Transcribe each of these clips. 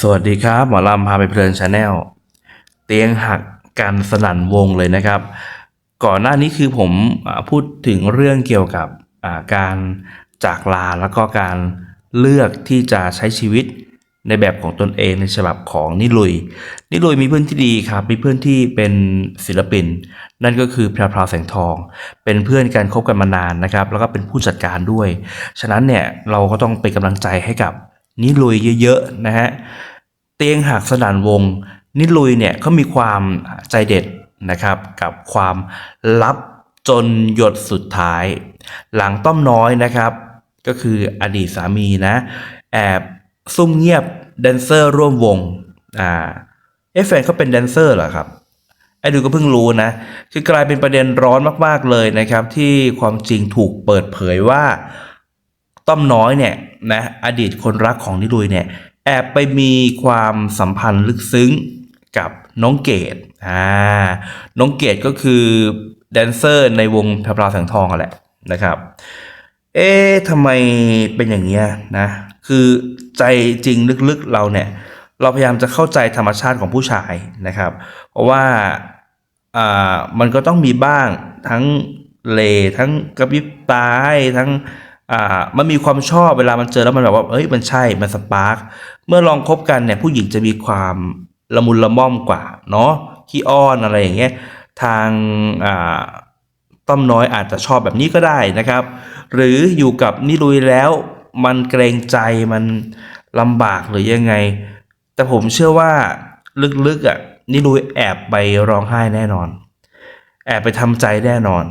สวัสดีครับ หมอลำพาไปเพลินชาแนลเตียงหักกันสนั่นวงเลยนะครับ ก่อนหน้านี้คือผมอพูดถึงเรื่องเกี่ยวกับการจากลาแล้วก็การเลือกที่จะใช้ชีวิตในแบบของตนเองในฉบับของนิลุย นิลุยมีเพื่อนที่ดีครับ มีเพื่อนที่เป็นศิลปิน นั่นก็คือแพรพราวแสงทอง เป็นเพื่อนกันคบกันมานานนะครับ แล้วก็เป็นผู้จัดการด้วย ฉะนั้นเนี่ยเราก็ต้องเป็นกำลังใจให้กับนิลุยเยอะๆนะฮะ เตียงหักสนั่นวง นิลุยเนี่ยเขามีความใจเด็ดนะครับ กับความลับจนหยดสุดท้าย หลังต้อมน้อยนะครับ ก็คืออดีตสามีนะ แอบซุ่มเงียบแดนเซอร์ร่วมวงอ่าเอะแฟนเขาเป็นแดนเซอร์เหรอครับไอ้ดูก็เพิ่งรู้นะ คือกลายเป็นประเด็นร้อนมากๆเลยนะครับ ที่ความจริงถูกเปิดเผยว่าต้อมน้อยเนี่ยนะอดีตคนรักของนิรุยเนี่ย แอบไปมีความสัมพันธ์ลึกซึ้งกับน้องเกดอ่าน้องเกดก็คือแดนเซอร์ในวงพระปราแสงทองแหละนะครับ เอ๊ะทำไมเป็นอย่างเงี้ยนะ คือใจจริงลึกๆเราเนี่ย เราพยายามจะเข้าใจธรรมชาติของผู้ชายนะครับ เพราะว่าอ่ามันก็ต้องมีบ้างทั้งเลทั้งกระพริบตาให้ทั้ง อ่ามันมีความชอบเวลามันเจอแล้วมันแบบว่าเอ้ยมันใช่มันสปาร์กเมื่อลองคบกันเนี่ยผู้หญิงจะมีความละมุนละม่อมกว่าเนาะขี้อ้อนอะไรอย่างเงี้ยทางอ่าต้อมน้อยอาจจะชอบแบบนี้ก็ได้นะครับ หรืออยู่กับนิรุยแล้วมันเกรงใจมันลำบากหรือยังไง แต่ผมเชื่อว่าลึกๆอะนิรุยแอบไปร้องไห้แน่นอน แอบไปทำใจแน่นอน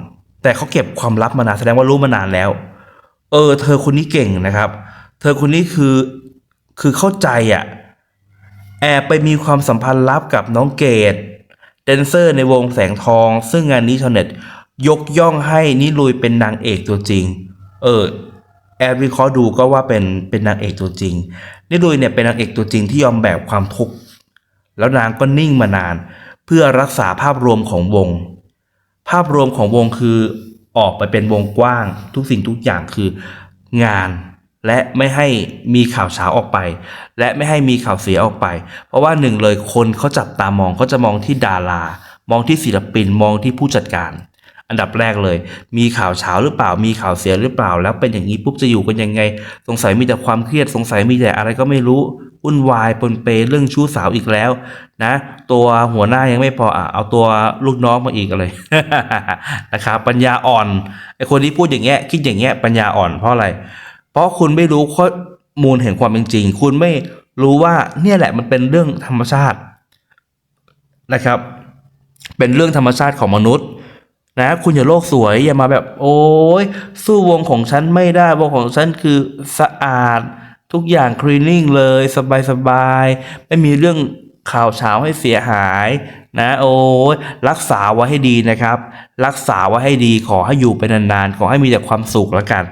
แต่เขาเก็บความลับมานานแสดงว่ารู้มานานแล้ว เออ เธอคนนี้เก่งนะครับ เธอคนนี้คือคือเข้าใจอะแอบไปมีความสัมพันธ์ลับกับน้องเกดแดนเซอร์ในวงแสงทอง ซึ่งงานนี้ชาวเน็ตยกย่องให้นิลุยเป็นนางเอกตัวจริง เออแอบวิเคราะห์ดูก็ว่าเป็นเป็นนางเอกตัวจริง นิลุยเนี่ยเป็นนางเอกตัวจริงที่ยอมแบกความทุกข์แล้วนางก็นิ่งมานาน เพื่อรักษาภาพรวมของวง ภาพรวมของวงคือ ออกไปเป็นวงกว้าง ทุกสิ่งทุกอย่างคืองานและไม่ให้มีข่าวเช้าออกไป และไม่ให้มีข่าวเสียออกไป เพราะว่าหนึ่งเลยคนเขาจับตามองเขาจะมองที่ดารามองที่ศิลปินมองที่ผู้จัดการ อันดับแรกเลย มีข่าวเช้าหรือเปล่ามีข่าวเสียหรือเปล่า แล้วเป็นอย่างนี้ปุ๊บจะอยู่กันยังไง สงสัยมีแต่ความเครียดสงสัยมีแต่อะไรก็ไม่รู้ วุ่นวายปนเปเรื่องชู้สาวอีกแล้ว นะ ตัวหัวหน้ายังไม่พออะเอาตัวลูกน้องมาอีกเลยนะครับปัญญาอ่อนไอคนที่พูดอย่างเงี้ยคิดอย่างเงี้ยปัญญาอ่อนเพราะอะไร เพราะคุณไม่รู้ข้อมูลแห่งความเป็นจริง คุณไม่รู้ว่าเนี่ยแหละมันเป็นเรื่องธรรมชาตินะครับ เป็นเรื่องธรรมชาติของมนุษย์นะคุณอย่าโลกสวยอย่ามาแบบ โอ้ยสู้วงของฉันไม่ได้วงของฉันคือสะอาด ทุกอย่างคลีนนิ่งเลยสบายสบายๆไม่มีเรื่องข่าวเช้าให้เสียหายนะโอ้ยรักษาไว้ให้ดีนะครับ รักษาไว้ให้ดีขอให้อยู่ไปนานๆ ขอให้มีแต่ความสุขแล้วกัน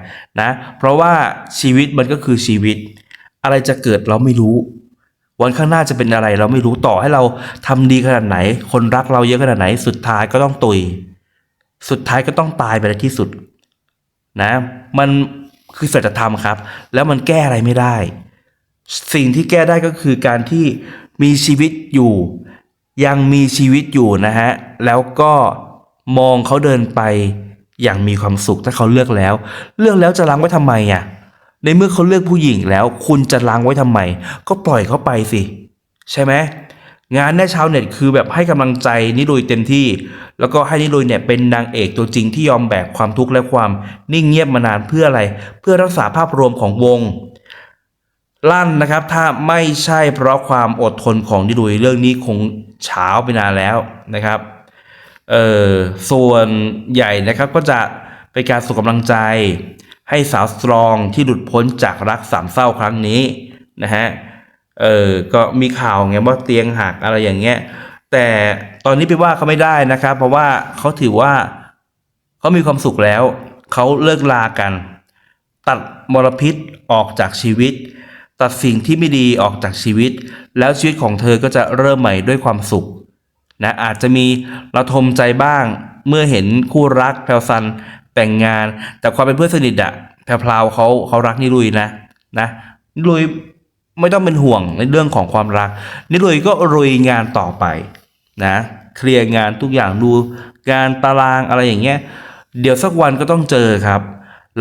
นะ เพราะว่าชีวิตมันก็คือชีวิต อะไรจะเกิดเราไม่รู้ วันข้างหน้าจะเป็นอะไรเราไม่รู้ต่อให้เราทำดีขนาดไหน คนรักเราเยอะขนาดไหน สุดท้ายก็ต้องตุย สุดท้ายก็ต้องตายไปในที่สุด นะ มัน คือสัจธรรมครับ แล้วมันแก้อะไรไม่ได้ สิ่งที่แก้ได้ก็คือการที่มีชีวิตอยู่ ยังมีชีวิตอยู่นะฮะ แล้วก็มองเขาเดินไปอย่างมีความสุขถ้าเขาเลือกแล้ว เลือกแล้วจะล้างไว้ทำไมอะ ในเมื่อเขาเลือกผู้หญิงแล้ว คุณจะล้างไว้ทำไม ก็ปล่อยเขาไปสิ ใช่ไหม งานแน่ชาวเน็ตคือแบบให้กำลังใจนิรุยเต็มที่ แล้วก็ให้นิรุยเนี่ยเป็นนางเอกตัวจริงที่ยอมแบกความทุกข์และความนิ่งเงียบมานานเพื่ออะไร เพื่อรักษาภาพรวมของวง ลั่นนะครับ ถ้าไม่ใช่เพราะความอดทนของนิรุยเรื่องนี้คงเช้าไปนานแล้วนะครับเออส่วนใหญ่นะครับก็จะเป็นการส่งกำลังใจ ให้สาวสตรองที่หลุดพ้นจากรักสามเศร้าครั้งนี้นะฮะ เออก็มีข่าวไงว่าเตียงหักอะไรอย่างเงี้ย แต่ตอนนี้ไปว่าเขาไม่ได้นะครับ เพราะว่าเขาถือว่าเขามีความสุขแล้ว เขาเลิกลากัน ตัดมลพิษออกจากชีวิต ตัดสิ่งที่ไม่ดีออกจากชีวิต แล้วชีวิตของเธอก็จะเริ่มใหม่ด้วยความสุขนะอาจจะมีระทมใจบ้าง เมื่อเห็นคู่รักแพลซันแต่งงาน แต่ความเป็นเพื่อนสนิทอะแพรวพราวเขาเขารักนิรุยนะนะนิรุย ไม่ต้องเป็นห่วงในเรื่องของความรักนิรุยก็รุยงานต่อไปนะเคลียร์งานทุกอย่างดูงานตารางอะไรอย่างเงี้ยเดี๋ยวสักวันก็ต้องเจอครับ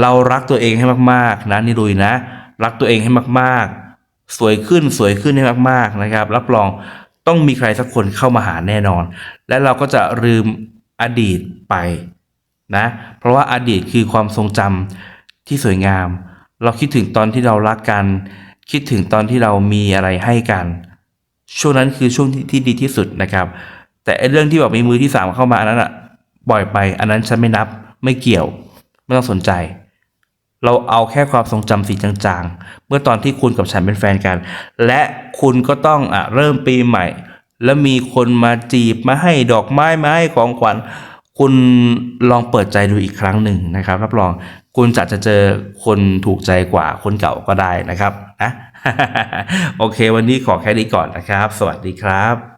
เรารักตัวเองให้มากๆนะนิรุยนะ รักตัวเองให้มากๆ สวยขึ้นสวยขึ้นให้มากๆนะครับรับรองต้องมีใครสักคนเข้ามาหาแน่นอน และเราก็จะลืมอดีตไปนะเพราะว่าอดีตคือความทรงจำที่สวยงาม เราคิดถึงตอนที่เรารักกัน คิดถึงตอนที่เรามีอะไรให้กัน ช่วงนั้นคือช่วงที่ที่ดีที่สุดนะครับ แต่ไอ้เรื่องที่แบบมีมือที่สามเข้ามาอันนั้นอะปล่อยไป อันนั้นฉันไม่นับไม่เกี่ยว ไม่ต้องสนใจ เราเอาแค่ความทรงจำสีจางๆ เมื่อตอนที่คุณกับฉันเป็นแฟนกัน และคุณก็ต้องอะเริ่มปีใหม่ แล้วมีคนมาจีบมาให้ดอกไม้มาให้ของขวัญ คุณลองเปิดใจดูอีกครั้งหนึ่งนะครับ รับรองคุณจะจะเจอคนถูกใจกว่าคนเก่าก็ได้นะครับนะโอเค วันนี้ขอแค่นี้ก่อนนะครับ สวัสดีครับ